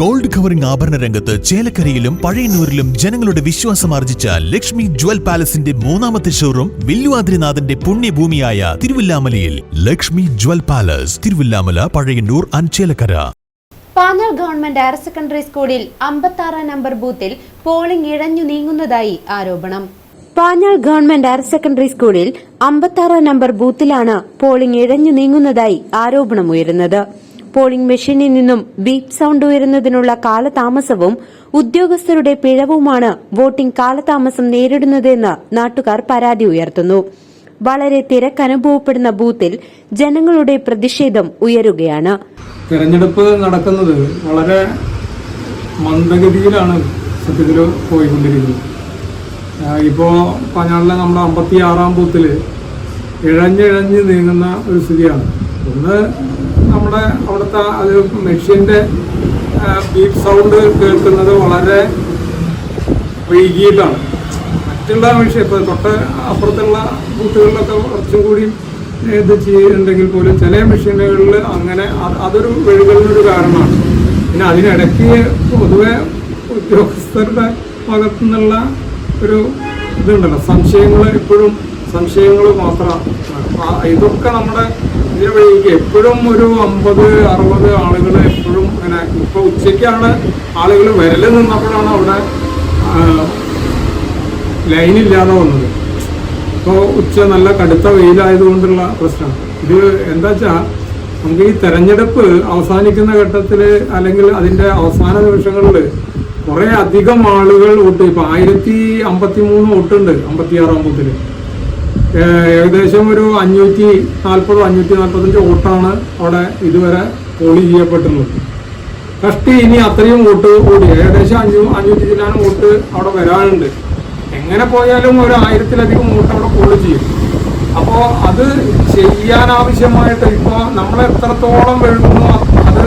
Gold covering ആഭരണ രംഗത്ത് ചേലക്കരയിലും പഴയന്നൂരിലും ജനങ്ങളുടെ വിശ്വാസം ആർജിച്ച ലക്ഷ്മി ജ്വൽ പാലസിന്റെ മൂന്നാമത്തെ ഷോറൂം വില്ലുവാദ്രിനാഥന്റെ പുണ്യഭൂമിയായ തിരുവില്ലാമലയിൽ. ലക്ഷ്മി ജ്വൽ പാലസ് തിരുവില്ലാമല പഴയന്നൂർ അഞ്ചേലക്കര പാനാൽ ഗവൺമെന്റ് ഹയർ സെക്കൻഡറി സ്കൂളിൽ അമ്പത്താറാം നമ്പർ ബൂത്തിൽ പോളിംഗ് ഇഴഞ്ഞു നീങ്ങുന്നതായി ആരോപണം. പാഞ്ഞാൾ ഗവൺമെന്റ് ഹയർ സെക്കൻഡറി സ്കൂളിൽ അമ്പത്താറാം നമ്പർ ബൂത്തിലാണ് പോളിംഗ് ഇഴഞ്ഞു നീങ്ങുന്നതായി ആരോപണമുയരുന്നത്. പോളിംഗ് മെഷീനിൽ നിന്നും ബീപ് സൗണ്ട് ഉയരുന്നതിനുള്ള കാലതാമസവും ഉദ്യോഗസ്ഥരുടെ പിഴവുമാണ് വോട്ടിംഗ് കാലതാമസം നേരിടുന്നതെന്ന് നാട്ടുകാർ പരാതി ഉയർത്തുന്നു. വളരെ തിരക്കനുഭവപ്പെടുന്ന ബൂത്തിൽ ജനങ്ങളുടെ പ്രതിഷേധം ഉയരുകയാണ്. തിരഞ്ഞെടുപ്പ് നടക്കുന്നത് വളരെ മന്ദഗതിയിലാണ് സത്യത്തിൽ പോയിക്കൊണ്ടിരിക്കുന്നത്. ഇപ്പോൾ പഞ്ഞാളിലെ നമ്മുടെ അമ്പത്തി ആറാം ബൂത്തിൽ ഇഴഞ്ഞിഴഞ്ഞ് നീങ്ങുന്ന ഒരു സ്ഥിതിയാണ്. ഒന്ന് നമ്മുടെ അവിടുത്തെ അത് മെഷീന്റെ ബീറ്റ് സൗണ്ട് കേൾക്കുന്നത് വളരെ വൈകിയിട്ടാണ് മറ്റുള്ള മെഷീൻ ഇപ്പോൾ തൊട്ട് അപ്പുറത്തുള്ള ബൂത്തുകളിലൊക്കെ കുറച്ചും കൂടി ഇത് ചെയ്യുന്നുണ്ടെങ്കിൽ പോലും ചില മെഷീനുകളിൽ അങ്ങനെ അതൊരു വഴികളിലൊരു കാരണമാണ്. പിന്നെ അതിനിടയ്ക്ക് പൊതുവെ ഉദ്യോഗസ്ഥരുടെ ഭാഗത്തു നിന്നുള്ള ഒരു ഇതുണ്ടല്ലോ സംശയങ്ങൾ ഇപ്പോഴും സംശയങ്ങൾ മാത്രമാണ് ഇതൊക്കെ നമ്മുടെ ഇതിന് വഴിക്ക് എപ്പോഴും ഒരു അമ്പത് അറുപത് ആളുകൾ എപ്പോഴും ഇങ്ങനെ ഇപ്പോൾ ഉച്ചയ്ക്കാണ് ആളുകൾ വിരൽ നിന്നപ്പോഴാണ് അവിടെ ലൈനില്ലാതെ വന്നത്. ഇപ്പോൾ ഉച്ച നല്ല കടുത്ത വെയിലായതുകൊണ്ടുള്ള പ്രശ്നം. ഇത് എന്താ വെച്ചാൽ നമുക്ക് ഈ തെരഞ്ഞെടുപ്പ് അവസാനിക്കുന്ന ഘട്ടത്തിൽ അല്ലെങ്കിൽ അതിന്റെ അവസാന നിമിഷങ്ങളിൽ കുറേ അധികം ആളുകൾ വോട്ട് ഇപ്പം ആയിരത്തി അമ്പത്തി മൂന്ന് വോട്ടുണ്ട് അമ്പത്തിയാറാം ബൂത്തിൽ ഏകദേശം ഒരു അഞ്ഞൂറ്റി നാൽപ്പതോ അഞ്ഞൂറ്റി നാൽപ്പത്തഞ്ച് വോട്ടാണ് അവിടെ ഇതുവരെ പോളി ചെയ്യപ്പെട്ടിട്ടുള്ളത്. കഷ്ടി ഇനി അത്രയും വോട്ട് കൂടി ഏകദേശം അഞ്ഞൂ അഞ്ഞൂറ്റി ചില്ലാനും വോട്ട് അവിടെ വരാനുണ്ട് എങ്ങനെ പോയാലും ഒരു ആയിരത്തിലധികം വോട്ട് അവിടെ പോളി ചെയ്യും. അപ്പോൾ അത് ചെയ്യാനാവശ്യമായിട്ട് ഇപ്പോൾ നമ്മൾ എത്രത്തോളം വെഴുകുന്നു അത്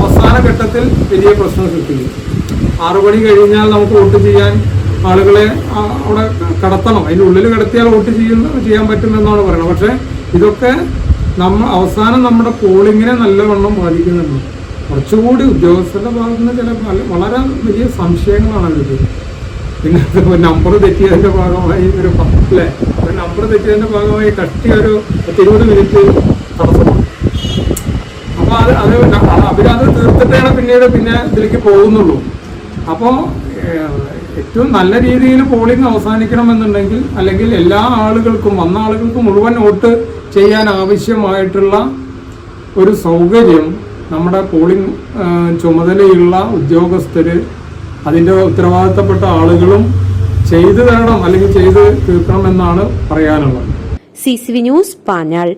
അവസാന ഘട്ടത്തിൽ വലിയ പ്രശ്നം സൃഷ്ടിക്കും. ആറുമണി കഴിഞ്ഞാൽ നമുക്ക് വോട്ട് ചെയ്യാൻ ആളുകളെ അവിടെ കടത്തണം. അതിന്റെ ഉള്ളിൽ കിടത്തിയാൽ വോട്ട് ചെയ്യുന്ന ചെയ്യാൻ പറ്റുമെന്നാണ് പറയുന്നത്. പക്ഷേ ഇതൊക്കെ നമ്മൾ അവസാനം നമ്മുടെ പോളിങ്ങിനെ നല്ലവണ്ണം ബാധിക്കുന്നുണ്ട്. കുറച്ചുകൂടി ഉദ്യോഗസ്ഥരുടെ ഭാഗത്ത് നിന്ന് ചില വളരെ വലിയ സംശയങ്ങളാണ് ഇത്. പിന്നെ നമ്പർ തെറ്റിയതിന്റെ ഭാഗമായി ഒരു അല്ലേ? നമ്പർ തെറ്റിയതിന്റെ ഭാഗമായി കട്ടി ഒരു പത്തിരുപത് മിനിറ്റ് തടസ്സമാണ്. അപ്പോൾ അത് അത് അവരത് തീർത്തിട്ടാണ് പിന്നീട് പിന്നെ ഇതിലേക്ക് പോകുന്നുള്ളൂ. അപ്പോൾ ഏറ്റവും നല്ല രീതിയിൽ പോളിംഗ് അവസാനിക്കണമെന്നുണ്ടെങ്കിൽ അല്ലെങ്കിൽ എല്ലാ ആളുകൾക്കും വന്ന ആളുകൾക്കും മുഴുവൻ വോട്ട് ചെയ്യാൻ ആവശ്യമായിട്ടുള്ള ഒരു സൗകര്യം നമ്മുടെ പോളിംഗ് ചുമതലയുള്ള ഉദ്യോഗസ്ഥർ അതിന്റെ ഉത്തരവാദിത്തപ്പെട്ട ആളുകളും ചെയ്തു തരണം അല്ലെങ്കിൽ ചെയ്ത് തീർക്കണം എന്നാണ് പറയാനുള്ളത്. C C V news Panjal.